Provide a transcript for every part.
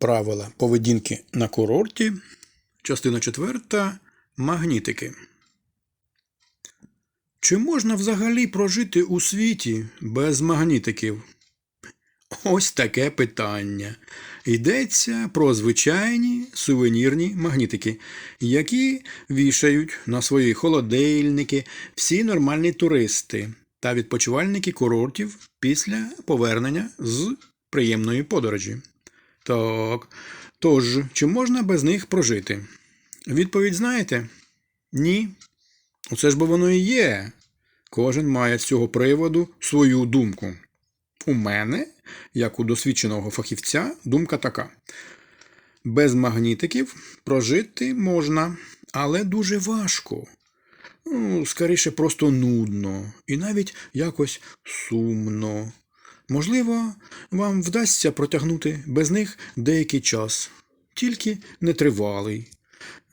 Правила поведінки на курорті. Частина четверта. Магнітики. Чи можна взагалі прожити у світі без магнітиків? Ось таке питання. Йдеться про звичайні сувенірні магнітики, які вішають на свої холодильники всі нормальні туристи та відпочивальники курортів після повернення з приємної подорожі. Так, тож, чи можна без них прожити? Відповідь знаєте? Ні. Оце ж бо воно і є. Кожен має з цього приводу свою думку. У мене, як у досвідченого фахівця, думка така: без магнітиків прожити можна, але дуже важко. Ну, скоріше, просто нудно і навіть якось сумно. Можливо, вам вдасться протягнути без них деякий час, тільки нетривалий.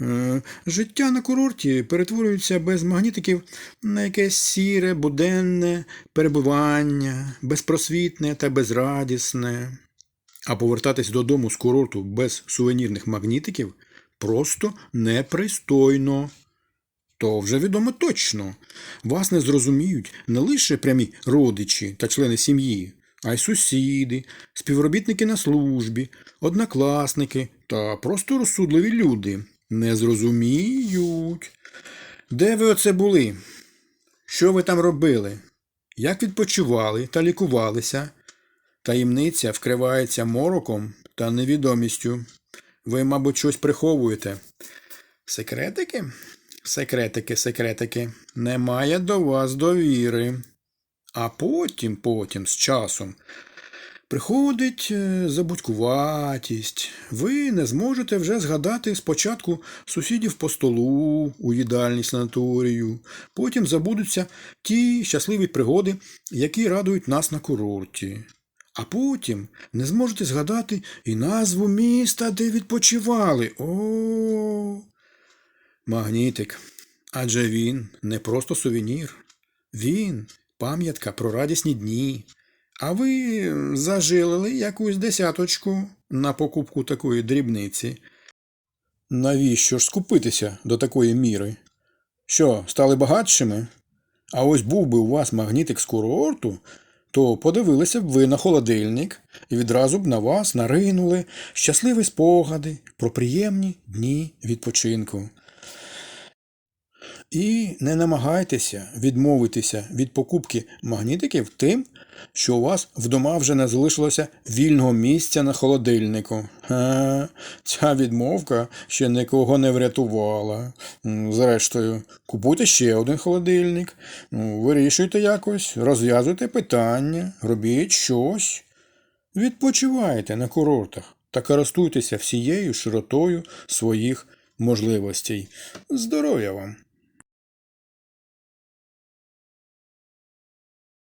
Е, Життя на курорті перетворюється без магнітиків на якесь сіре, буденне перебування, безпросвітне та безрадісне. А повертатись додому з курорту без сувенірних магнітиків просто непристойно. То вже відомо точно. Вас не зрозуміють не лише прямі родичі та члени сім'ї, а й сусіди, співробітники на службі, однокласники та просто розсудливі люди. Не зрозуміють. Де ви оце були? Що ви там робили? Як відпочивали та лікувалися? Таємниця вкривається мороком та невідомістю. Ви, мабуть, щось приховуєте. Секретики? Секретики, секретики, немає до вас довіри. А потім, потім, з часом, приходить е, забудькуватість. Ви не зможете вже згадати спочатку сусідів по столу у їдальні санаторію, потім забудуться ті щасливі пригоди, які радують нас на курорті. А потім не зможете згадати і назву міста, де відпочивали. О. Магнітик. Адже він не просто сувенір. Він пам'ятка про радісні дні. А ви зажилили якусь десяточку на покупку такої дрібниці. Навіщо ж скупитися до такої міри? Що, стали багатшими? А ось був би у вас магнітик з курорту, то подивилися б ви на холодильник і відразу б на вас наринули щасливі спогади про приємні дні відпочинку. І не намагайтеся відмовитися від покупки магнітиків тим, що у вас вдома вже не залишилося вільного місця на холодильнику. Ха, ця відмовка ще нікого не врятувала. Зрештою, купуйте ще один холодильник, ну, вирішуйте якось, розв'язуйте питання, робіть щось. Відпочивайте на курортах та користуйтеся всією широтою своїх можливостей. Здоров'я вам!